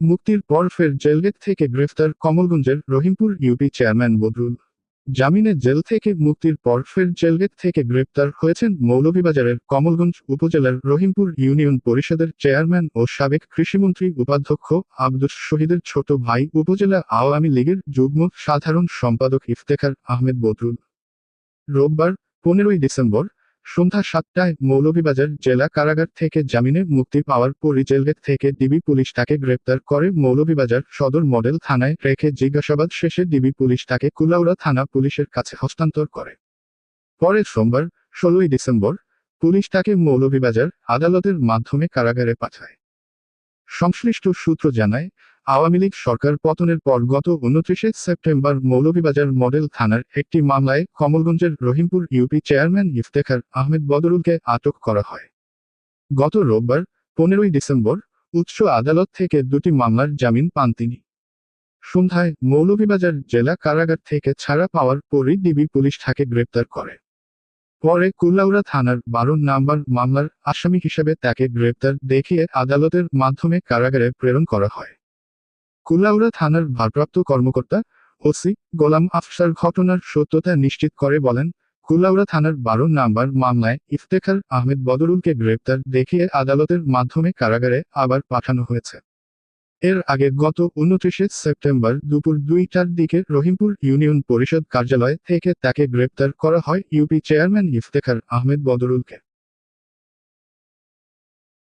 মুক্তির পর ফের জেলগেট থেকে গ্রেফতার কমলগঞ্জের রহিমপুর ইউপি চেয়ারম্যান বদরুল। জামিনে জেল থেকে মুক্তির পর ফের জেলগেট থেকে গ্রেপ্তার হয়েছেন মৌলভীবাজারের কমলগঞ্জ উপজেলার রহিমপুর ইউনিয়ন পরিষদের চেয়ারম্যান ও সাবেক কৃষিমন্ত্রী উপাধ্যক্ষ আব্দুস শহীদের ছোট ভাই উপজেলা আওয়ামী লীগের যুগ্ম সাধারণ সম্পাদক ইফতেখার আহমেদ বদরুল। রোববার, পনেরোই ডিসেম্বর সন্ধ্যা সাতটায় মৌলভীবাজার জেলা কারাগার থেকে জামিনে মুক্তি পাওয়ার পরই জেলগেট থেকে ডিবি পুলিশ তাকে গ্রেপ্তার করে মৌলভীবাজার সদর মডেল থানায় রেখে জিজ্ঞাসাবাদ শেষে ডিবি পুলিশ তাকে কুলাউড়া থানা পুলিশের কাছে হস্তান্তর করে। পরে সোমবার, ষোলোই ডিসেম্বর, পুলিশ তাকে মৌলভীবাজার আদালতের মাধ্যমে কারাগারে পাঠায়। সংশ্লিষ্ট সূত্র জানায় আওয়ামী লীগ সরকার পতনের পর গত উনত্রিশে সেপ্টেম্বর মৌলভীবাজার মডেল থানার একটি মামলায় কমলগঞ্জের রহিমপুর ইউপি চেয়ারম্যান ইফতেখার আহমেদ বদরুলকে আটক করা হয়। গত রোববার, পনেরোই ডিসেম্বর, উচ্চ আদালত থেকে দুটি মামলার জামিন পান তিনি। সন্ধ্যায় মৌলভীবাজার জেলা কারাগার থেকে ছাড়া পাওয়ার পরই ডিবি পুলিশ তাকে গ্রেপ্তার করে। পরে কুলাউড়া থানার বারো নাম্বার মামলার আসামি হিসেবে তাকে গ্রেপ্তার দেখিয়ে আদালতের মাধ্যমে কারাগারে প্রেরণ করা হয়। কুলাউড়া থানার ভারপ্রাপ্ত কর্মকর্তা ওসি গোলাম আফসার ঘটনার সত্যতা নিশ্চিত করে বলেন কুলাউড়া থানার বারো নাম্বার মামলায় ইফতেখার আহমেদ বদরুলকে গ্রেপ্তার দেখিয়ে আদালতের মাধ্যমে কারাগারে আবার পাঠানো হয়েছে। এর আগে গত উনত্রিশে সেপ্টেম্বর দুপুর দুইটার দিকে রহিমপুর ইউনিয়ন পরিষদ কার্যালয় থেকে তাকে গ্রেপ্তার করা হয় ইউপি চেয়ারম্যান ইফতেখার আহমেদ বদরুলকে।